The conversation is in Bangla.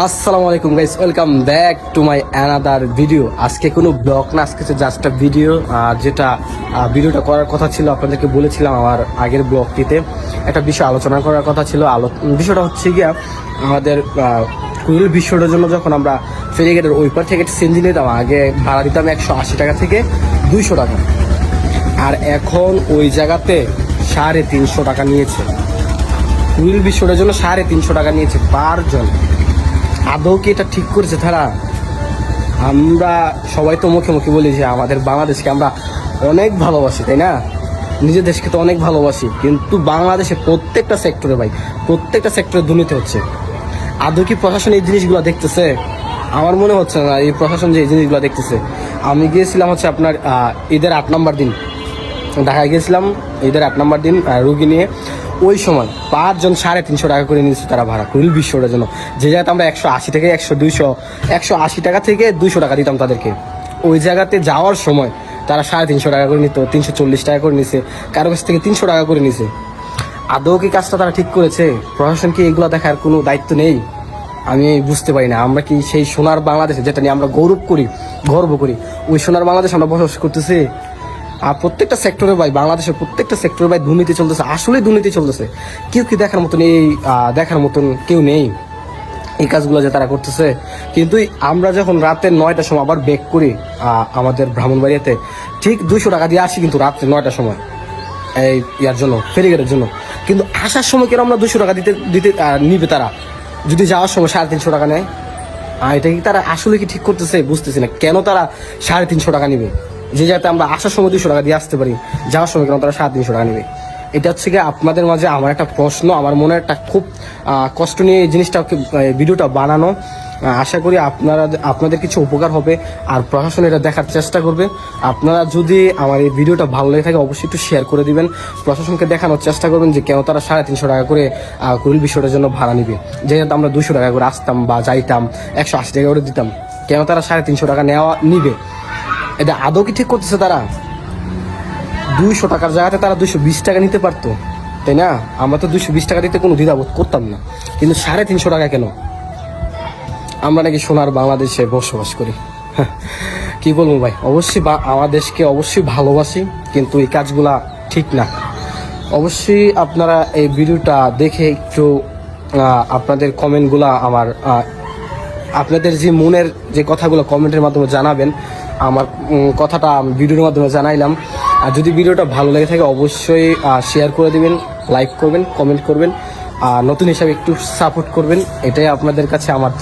আসসালামু আলাইকুম guys welcome back to my another video আজকে কোনো ব্লগ না, আজকে হচ্ছে জাস্ট ভিডিও যেটা ভিডিওটা করার কথা ছিল, আপনাদেরকে বলেছিলাম আমার আগের ব্লগটিতে একটা বিষয় আলোচনা করার কথা ছিল, আলো, বিষয়টা হচ্ছে গিয়া, আমাদের কুড়িল বিশ্বটার জন্য যখন আমরা ফেরিগেটের ওই পার থেকে সেঞ্জি নিতাম, আগে ভাড়া দিতাম একশো আশি টাকা থেকে দুইশো টাকা। আর এখন ওই জায়গাতে সাড়ে তিনশো টাকা নিয়েছে। কুড়িল বিশ্বটার জন্য সাড়ে তিনশো টাকা নিয়েছে পার জন। আদৌ কি এটা ঠিক করেছে, তারা? আমরা সবাই তো মুখে মুখে বলি যে আমাদের বাংলাদেশকে আমরা অনেক ভালোবাসি, তাই না? নিজের দেশকে তো অনেক ভালোবাসি, কিন্তু বাংলাদেশে প্রত্যেকটা সেক্টরে ভাই, প্রত্যেকটা সেক্টরে দুর্নীতি হচ্ছে। আদৌ কি প্রশাসন এই জিনিসগুলো দেখতেছে? আমার মনে হচ্ছে না এই প্রশাসন যে এই জিনিসগুলো দেখতেছে। আমি গিয়েছিলাম হচ্ছে আপনার ঈদের আট নম্বর দিন। ঢাকায় গিয়েছিলাম, ঈদের আট নম্বর দিন রুগী নিয়ে। ওই সময় পাঁচজন সাড়ে তিনশো টাকা করে নিয়েছে তারা ভাড়া কুড়িল বিশ্বটার জন্য যে জায়গাতে আমরা একশো আশি থেকে একশো দুইশো, একশো আশি টাকা থেকে দুইশো টাকা দিতাম তাদেরকে। ওই জায়গাতে যাওয়ার সময় তারা সাড়ে তিনশো টাকা করে নিত, তিনশো চল্লিশ টাকা করে নিছে, কারও কাছ থেকে তিনশো টাকা করে নিছে। আদৌ কি কাজটা তারা ঠিক করেছে? প্রশাসন কি এগুলো দেখার কোনো দায়িত্ব নেই? আমি বুঝতে পারি না। আমরা কি সেই সোনার বাংলাদেশে যেটা নিয়ে আমরা গৌরব করি, গর্ব করি, ওই সোনার বাংলাদেশ আমরা বসবাস করতেছি? আর প্রত্যেকটা সেক্টরে ভাই, বাংলাদেশের প্রত্যেকটা সেক্টরে ভাই দুর্নীতি চলতেছে আসলে দুর্নীতি চলতেছে। কেউ কি দেখার মতন এই দেখার মতন কেউ নেই? এই কাজগুলো যে তারা করতেছে। কিন্তু আমরা যখন রাতে নয়টার সময় আবার বেক করি আমাদের ব্রাহ্মণবাড়িয়াতে, ঠিক দুইশো টাকা দিয়ে আসি কিন্তু রাত্রে নয়টার সময়। এই ইয়ার জন্য ফেরিগেটের জন্য। কিন্তু আসার সময় কেন আমরা দুশো টাকা দিতে দিতে নিবে তারা? যদি যাওয়ার সময় সাড়ে তিনশো টাকা নেয়। আর এটা কি তারা আসলে কি ঠিক করতেছে? বুঝতেছি না। কেন তারা সাড়ে তিনশো টাকা নিবে? যে যাতে আমরা আসার সময় দুশো টাকা দিয়ে আসতে পারি, যাওয়ার সময় কেন তারা সাড়ে তিনশো টাকা নেবে। এটা হচ্ছে গিয়ে আপনাদের মাঝে আমার একটা প্রশ্ন, আমার মনে একটা খুব কষ্ট নিয়ে এই জিনিসটা ভিডিওটা বানানো। আশা করি আপনারা, আপনাদের কিছু উপকার হবে, আর প্রশাসন এটা দেখার চেষ্টা করবে। আপনারা যদি আমার এই ভিডিওটা ভালো লেগে থাকে, অবশ্যই একটু শেয়ার করে দিবেন। প্রশাসনকে দেখানোর চেষ্টা করবেন যে কেন তারা সাড়ে তিনশো টাকা করে কুড়িল বিষয়টার জন্য ভাড়া নিবে। যেহেতু আমরা দুশো টাকা করে আসতাম বা যাইতাম, একশো আশি টাকা করে দিতাম, কেন তারা সাড়ে তিনশো টাকা নেওয়া নিবে? এটা আদৌ কি ঠিক করতেছে তারা? দুইশো টাকার জায়গাতে তারা দুইশো বিশ টাকা নিতে পারতো তাই না? আমরা তো দুইশো বিশ টাকা দিতে কোনো দ্বিধাবোধ করতাম না। কিন্তু সাড়ে তিনশো টাকা কেন? আমরা নাকি সোনার বাংলাদেশে বসবাস করি। হ্যাঁ, কি বলব ভাই? অবশ্যই বা- আমার দেশকে অবশ্যই ভালোবাসি কিন্তু এই কাজগুলা ঠিক না। অবশ্যই আপনারা এই ভিডিওটা দেখে একটু আপনাদের কমেন্টগুলা আমার আপনাদের যে মনের যে কথাগুলো কমেন্টের মাধ্যমে জানাবেন, আমার কথাটা ভিডিওর মাধ্যমে জানাইলাম। আর যদি ভিডিওটা ভালো লেগে থাকে, অবশ্যই শেয়ার করে দেবেন লাইক করবেন কমেন্ট করবেন। আর নতুন হিসাবে একটু সাপোর্ট করবেন, এটাই আপনাদের কাছে আমার